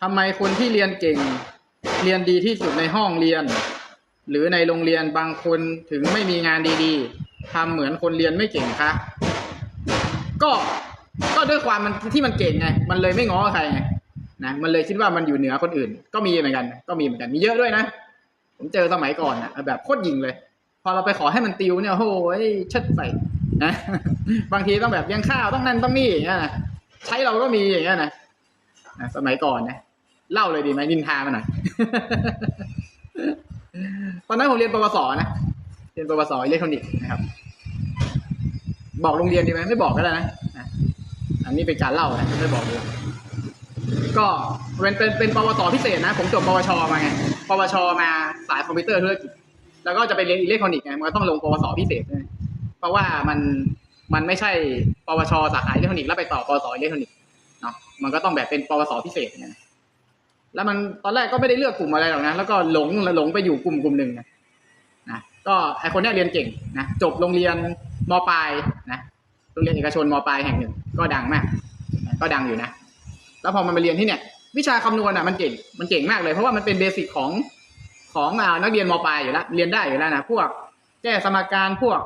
ทำไมคนที่เรียนเก่ง เรียนดีที่สุดในห้องเรียน หรือในโรงเรียนบางคนถึงไม่มีงานดีๆทำเหมือนคนเรียนไม่เก่งคะก็ก็ด้วยความมันที่มันเก่งไง มันเลยไม่ง้อใครไงนะมันเลยคิดว่ามันอยู่เหนือคนอื่น ก็มีเหมือนกัน ก็มีเหมือนกันมีเยอะด้วยนะผมเจอสมัยก่อนนะแบบโคตรยิงเลย พอเราไปขอให้มันติวเนี่ยโอ้โหเชิดใส่นะบางทีต้องแบบยังข้าวต้องนั่นต้องนี่อย่างเงี้ยนะใช้เราก็มีอย่างเงี้ยนะ นะสมัยก่อนนะเล่าเลยดีไหมนินทามาหน่อยตอนนั้นผมเรียนปวสนะเรียนปวสอิเล็กทรอนิกส์นะครับ บอกโรงเรียนดีไหมไม่บอกก็ได้นะอันนี้เป็นการเล่านะไม่บอกเลยก็เป็นเป็นเป็นปวสพิเศษนะ ผมจบปวชมาไงปวชมาสายคอมพิวเตอร์ธุรกิจแล้วก็จะไปเรียนอิเล็กทรอนิกส์ไงมันก็ต้องลงปวสพิเศษเพราะว่ามันมันไม่ใช่ปวชสาขาอิเล็กทรอนิกส์แล้วไปต่อปวสอิเล็กทรอนิกส์ เนาะมันก็ต้องแบบเป็นปวสพิเศษไงแล้วมันตอนแรกก็ไม่ได้เลือกกลุ่มอะไรหรอกนะ แล้วก็หลงหลงไปอยู่กลุ่มกลุ่มหนึ่งนะนะก็ไอคนนี้เรียนเก่งนะจบโรงเรียนมปลายนะโรงเรียนเอกชนมปลายแห่งหนึ่ง ก็ดังมากนะก็ดังอยู่นะ แล้วพอมันมาเรียนที่เนี่ย วิชาคำนวณอะมันเก่งมันเก่งมากเลย เพราะว่ามันเป็นเบสิกของของอนักเรียนมปลายอยู่แล้วเรียนได้อยู่แล้วนะพวกแก้สมการพวก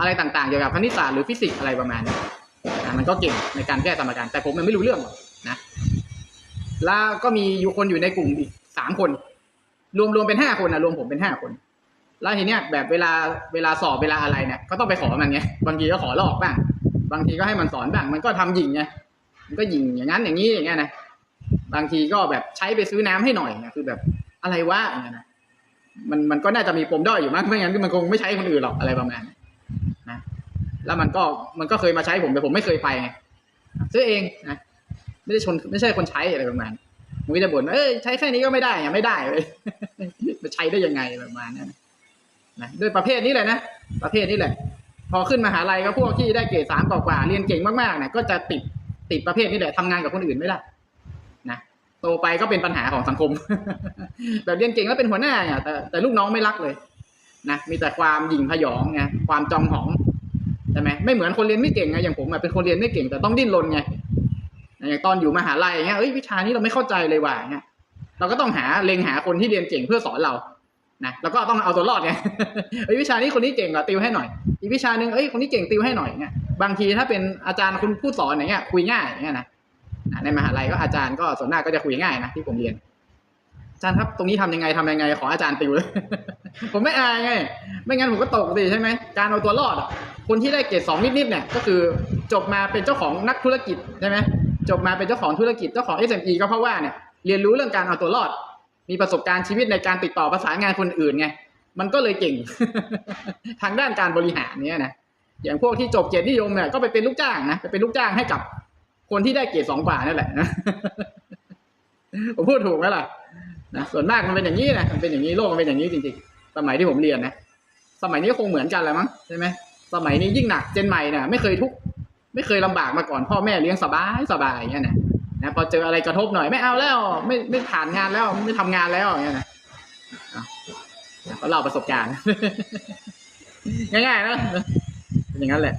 อะไรต่างๆเกี่ยวกับคณิตศาสตร์หรือฟิสิกส์อะไรประมาณนี้ อ่ามันก็เก่งในการแก้สมการแต่ผมมันไม่รู้เรื่องหรอกนะ แล้วก็มีอยู่คนอยู่ในกลุ่มอีกสามคน รวมรวมเป็นห้าคนนะรวมผมเป็นห้าคน แล้วทีเนี้ยแบบเวลาเวลาสอบเวลาอะไรเนี่ยก็ต้องไปขอมันไงบางทีก็ขอลอกบ้าง บางทีก็ให้มันสอนบ้างมันก็ทำหยิงไงมันก็ยิงอย่างนั้นอย่างนี้อย่างเงี้ยนะบางทีก็แบบใช้ไปซื้อน้ำให้หน่อยนะคือแบบอะไรวะอย่างเงี้ยนะมันมันก็น่าจะมีปมด้อยอยู่มั้งไม่งั้นมันคงไม่ใช้คนอื่นหรอกอะไรประมาณนั้นนะ แล้วมันก็มันก็เคยมาใช้ผมแต่ผมไม่เคยไปซื้อเองนะไม่ได้ชนไม่ใช่คนใช้อะไรประมาณมันก็จะบ่นเอ้ยใช้แค่นี้ก็ไม่ได้อะไม่ได้เลยมันใช้ได้ยังไงประมาณนั้นนะด้วยประเภทนี้เลยนะประเภทนี้แหละ พอขึ้นมหาลัยก็พวกที่ได้เกรดสามกว่าเรียนเก่งมากๆเนี่ยก็จะติดติดประเภทนี้แหละทำงานกับคนอื่นไม่ได้นะโตไปก็เป็นปัญหาของสังคมแบบเรียนเก่งแล้วเป็นหัวหน้าเนี่ยแต่แต่ลูกน้องไม่รักเลยนะมีแต่ความหยิ่งพยองไงความจองหอง ช่ไหมไม่เหมือนคนเรียนไม่เก่งไงอย่างผมเป็นคนเรียนไม่เก่งแต่ต้องดิ้นรนไงอย่างตอนอยู่มหาลัยเงี้ยเอ้ยวิชานี้เราไม่เข้าใจเลยว่ะเงี้ยเราก็ต้องหาเล็งหาคนที่เรียนเก่งเพื่อสอนเรานะแล้วก็ต้องเอาตัวรอดไงเอ้ยวิชานี้คนนี้เก่งก็ติวให้หน่อย อีกวิชาหนึ่งเอ้ยคนนี้เก่งติวให้หน่อยเงี้ยบางทีถ้าเป็นอาจารย์คุณผู้สอนอย่างเงี้ยคุยง่ายอย่างเงี้ยนะในมหาลัยก็อาจารย์ก็ส่วนมาก็จะคุยง่ายนะที่ผมเรียนอาจารย์ครับตรงนี้ทำยังไงทำยังไงขออาจารย์ติวเลยผมไม่อายไง ไม่งั้นผมก็ตกสิใช่ไหมการเอาตัวรอดอะ คนที่ได้เกรดสองนิดๆเนี่ยก็คือจบมาเป็นเจ้าของนักธุรกิจใช่ไหมจบมาเป็นเจ้าของธุรกิจเจ้าของ SME ก็เพราะว่าเนี่ยเรียนรู้เรื่องการเอาตัวรอด มีประสบการณ์ชีวิตในการติดต่อประสานงานคนอื่นไงมันก็เลยเก่ง ทางด้านการบริหารเนี่ยนะอย่างพวกที่จบเกียรตินิยมเนี่ยก็ไปเป็นลูกจ้างนะไปเป็นลูกจ้างให้กับคนที่ได้เกรดสองกว่านั่นแหละนะผมพูดถูกไหมล่ะนะส่วนมากมันเป็นอย่างนี้นะมันเป็นอย่างนี้โลกมันเป็นอย่างนี้จริงๆ สมัยที่ผมเรียนนะ สมัยนี้คงเหมือนกันแหละมั้งใช่ไหม สมัยนี้ยิ่งหนักเจนใหม่เนี่ยไม่เคยทุกข์ไม่เคยลำบากมาก่อน พ่อแม่เลี้ยงสบายสบายอย่างเงี้ยนะนะพอเจออะไรกระทบหน่อยไม่เอาแล้ว ไม่ไม่ผ่านงานแล้วไม่ทำงานแล้วอย่างเงี้ยนะเอาก็เล่าประสบการณ์ ง่ายๆนะเป็นอย่างนั้นแหละ